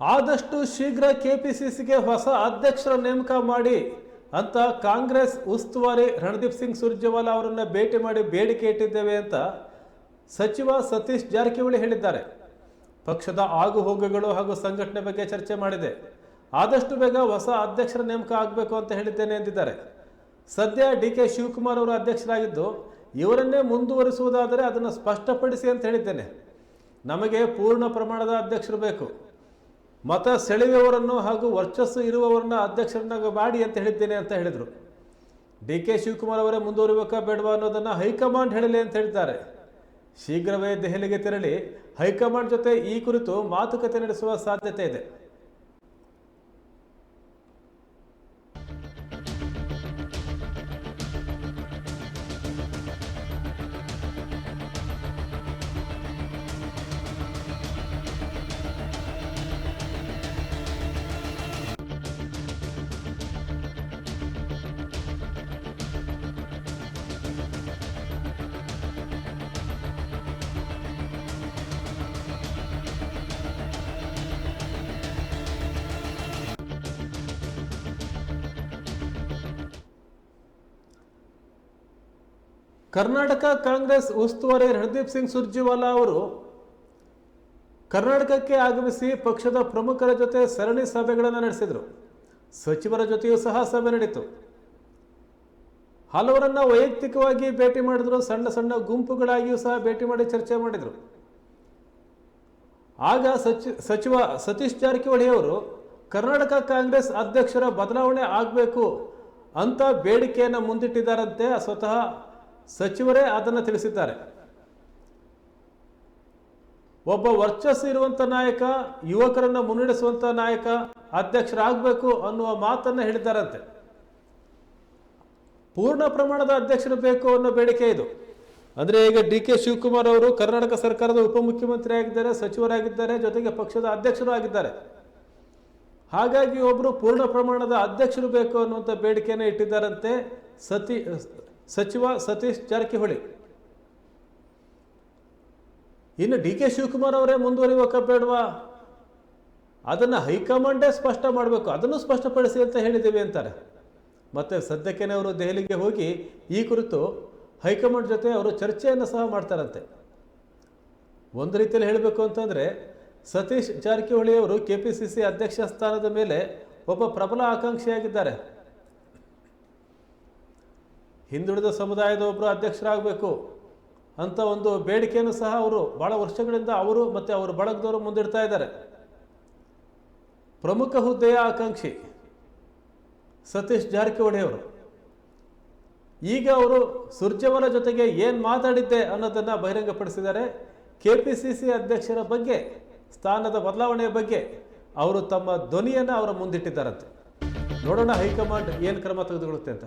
ಆದಷ್ಟು ಶೀಘ್ರ ಕೆಪಿಸಿಸಿಗೆ ಹೊಸ ಅಧ್ಯಕ್ಷರ ನೇಮಕ ಮಾಡಿ ಅಂತ ಕಾಂಗ್ರೆಸ್ ಉಸ್ತುವಾರಿ ರಣದೀಪ್ ಸಿಂಗ್ ಸುರ್ಜೇವಾಲಾ ಅವರನ್ನ ಭೇಟಿ ಮಾಡಿ ಬೇಡಿಕೆ ಇಟ್ಟಿದ್ದೇವೆ ಅಂತ ಸಚಿವ ಸತೀಶ್ ಜಾರಕಿಹೊಳಿ ಹೇಳಿದ್ದಾರೆ. ಪಕ್ಷದ ಆಗು ಹೋಗುಗಳು ಹಾಗೂ ಸಂಘಟನೆ ಬಗ್ಗೆ ಚರ್ಚೆ ಮಾಡಿದೆ. ಆದಷ್ಟು ಬೇಗ ಹೊಸ ಅಧ್ಯಕ್ಷರ ನೇಮಕ ಆಗಬೇಕು ಅಂತ ಹೇಳಿದ್ದೇನೆ ಎಂದಿದ್ದಾರೆ. ಸದ್ಯ ಡಿ ಕೆ ಶಿವಕುಮಾರ್ ಅವರು ಅಧ್ಯಕ್ಷರಾಗಿದ್ದು, ಇವರನ್ನೇ ಮುಂದುವರಿಸುವುದಾದರೆ ಅದನ್ನು ಸ್ಪಷ್ಟಪಡಿಸಿ ಅಂತ ಹೇಳಿದ್ದೇನೆ. ನಮಗೆ ಪೂರ್ಣ ಪ್ರಮಾಣದ ಅಧ್ಯಕ್ಷರು ಬೇಕು. ಮತ ಸೆಳೆಯುವವರನ್ನು ಹಾಗೂ ವರ್ಚಸ್ಸು ಇರುವವರನ್ನ ಅಧ್ಯಕ್ಷರನ್ನಾಗಿ ಮಾಡಿ ಅಂತ ಹೇಳಿದ್ದೇನೆ ಅಂತ ಹೇಳಿದರು. ಡಿ ಕೆ ಶಿವಕುಮಾರ್ ಅವರೇ ಮುಂದುವರಿಬೇಕಾ ಬೇಡವಾ ಅನ್ನೋದನ್ನು ಹೈಕಮಾಂಡ್ ಹೇಳಲಿ ಅಂತ ಹೇಳ್ತಾರೆ ಶೀಘ್ರವೇ ದೆಹಲಿಗೆ ತೆರಳಿ ಹೈಕಮಾಂಡ್ ಜೊತೆ ಈ ಕುರಿತು ಮಾತುಕತೆ ನಡೆಸುವ ಸಾಧ್ಯತೆ ಇದೆ. ಕರ್ನಾಟಕ ಕಾಂಗ್ರೆಸ್ ಉಸ್ತುವಾರಿ ರಣದೀಪ್ ಸಿಂಗ್ ಸುರ್ಜಿವಾಲಾ ಅವರು ಕರ್ನಾಟಕಕ್ಕೆ ಆಗಮಿಸಿ ಪಕ್ಷದ ಪ್ರಮುಖರ ಜೊತೆ ಸರಣಿ ಸಭೆಗಳನ್ನು ನಡೆಸಿದರು. ಸಚಿವರ ಜೊತೆಯೂ ಸಹ ಸಭೆ ನಡೆಯಿತು. ಹಲವರನ್ನ ವೈಯಕ್ತಿಕವಾಗಿ ಭೇಟಿ ಮಾಡಿದ್ರು, ಸಣ್ಣ ಸಣ್ಣ ಗುಂಪುಗಳಾಗಿಯೂ ಸಹ ಭೇಟಿ ಮಾಡಿ ಚರ್ಚೆ ಮಾಡಿದರು. ಆಗ ಸಚಿ, ಸಚಿವ ಸತೀಶ್ ಜಾರಕಿಹೊಳಿ ಅವರು, ಕರ್ನಾಟಕ ಕಾಂಗ್ರೆಸ್ ಅಧ್ಯಕ್ಷರ ಬದಲಾವಣೆ ಆಗಬೇಕು ಅಂತ ಬೇಡಿಕೆಯನ್ನು ಮುಂದಿಟ್ಟಿದ್ದಾರಂತೆ, ಸ್ವತಃ ಸಚಿವರೇ ಅದನ್ನು ತಿಳಿಸಿದ್ದಾರೆ. ಒಬ್ಬ ವರ್ಚಸ್ಸು ಇರುವಂತ ನಾಯಕ, ಯುವಕರನ್ನ ಮುನ್ನಡೆಸುವಂತ ನಾಯಕ, ಅಧ್ಯಕ್ಷರಾಗಬೇಕು ಅನ್ನುವ ಮಾತನ್ನ ಹೇಳಿದ್ದಾರಂತೆ. ಪೂರ್ಣ ಪ್ರಮಾಣದ ಅಧ್ಯಕ್ಷರು ಬೇಕು ಅನ್ನೋ ಬೇಡಿಕೆ ಇದು. ಅಂದ್ರೆ ಈಗ ಡಿ ಕೆ ಶಿವಕುಮಾರ್ ಅವರು ಕರ್ನಾಟಕ ಸರ್ಕಾರದ ಉಪಮುಖ್ಯಮಂತ್ರಿ ಆಗಿದ್ದಾರೆ, ಸಚಿವರಾಗಿದ್ದಾರೆ, ಜೊತೆಗೆ ಪಕ್ಷದ ಅಧ್ಯಕ್ಷರು ಆಗಿದ್ದಾರೆ. ಹಾಗಾಗಿ ಒಬ್ಬರು ಪೂರ್ಣ ಪ್ರಮಾಣದ ಅಧ್ಯಕ್ಷರು ಬೇಕು ಅನ್ನುವಂಥ ಬೇಡಿಕೆಯನ್ನು ಇಟ್ಟಿದ್ದಾರಂತೆ ಸತಿ ಸಚಿವ ಸತೀಶ್ ಜಾರಕಿಹೊಳಿ. ಇನ್ನು ಡಿ ಕೆ ಶಿವಕುಮಾರ್ ಅವರೇ ಮುಂದುವರಿಯುವ ಬೇಡವಾ? ಅದನ್ನು ಹೈಕಮಾಂಡೇ ಸ್ಪಷ್ಟ ಮಾಡಬೇಕು. ಅದನ್ನು ಸ್ಪಷ್ಟಪಡಿಸಿ ಅಂತ ಹೇಳಿದ್ದೀವಿ ಅಂತಾರೆ. ಮತ್ತೆ ಸದ್ಯಕ್ಕೆ ಅವರು ದೆಹಲಿಗೆ ಹೋಗಿ ಈ ಕುರಿತು ಹೈಕಮಾಂಡ್ ಜೊತೆ ಅವರು ಚರ್ಚೆಯನ್ನು ಸಹ ಮಾಡ್ತಾರಂತೆ. ಒಂದು ರೀತಿಯಲ್ಲಿ ಹೇಳಬೇಕು ಅಂತಂದರೆ ಸತೀಶ್ ಜಾರಕಿಹೊಳಿ ಅವರು ಕೆ ಪಿ ಸಿ ಸಿ ಅಧ್ಯಕ್ಷ ಸ್ಥಾನದ ಮೇಲೆ ಒಬ್ಬ ಪ್ರಬಲ ಆಕಾಂಕ್ಷಿಯಾಗಿದ್ದಾರೆ. ಹಿಂದುಳಿದ ಸಮುದಾಯದ ಒಬ್ಬರು ಅಧ್ಯಕ್ಷರಾಗಬೇಕು ಅಂತ ಒಂದು ಬೇಡಿಕೆಯನ್ನು ಸಹ ಅವರು ಬಹಳ ವರ್ಷಗಳಿಂದ ಅವರು ಮತ್ತು ಅವರ ಬಳಗದವರು ಮುಂದಿಡ್ತಾ ಇದ್ದಾರೆ. ಪ್ರಮುಖ ಹುದ್ದೆಯ ಆಕಾಂಕ್ಷಿ ಸತೀಶ್ ಜಾರಕಿಹೊಳಿ ಅವರು. ಈಗ ಅವರು ಸುರ್ಜೆವರ ಜೊತೆಗೆ ಏನು ಮಾತಾಡಿದ್ದೆ ಅನ್ನೋದನ್ನು ಬಹಿರಂಗಪಡಿಸಿದ್ದಾರೆ. ಕೆ ಪಿ ಸಿ ಸಿ ಅಧ್ಯಕ್ಷರ ಬಗ್ಗೆ, ಸ್ಥಾನದ ಬದಲಾವಣೆಯ ಬಗ್ಗೆ ಅವರು ತಮ್ಮ ಧ್ವನಿಯನ್ನು ಅವರ ಮುಂದಿಟ್ಟಿದ್ದಾರಂತೆ. ನೋಡೋಣ ಹೈಕಮಾಂಡ್ ಏನು ಕ್ರಮ ತೆಗೆದುಕೊಳ್ಳುತ್ತೆ ಅಂತ.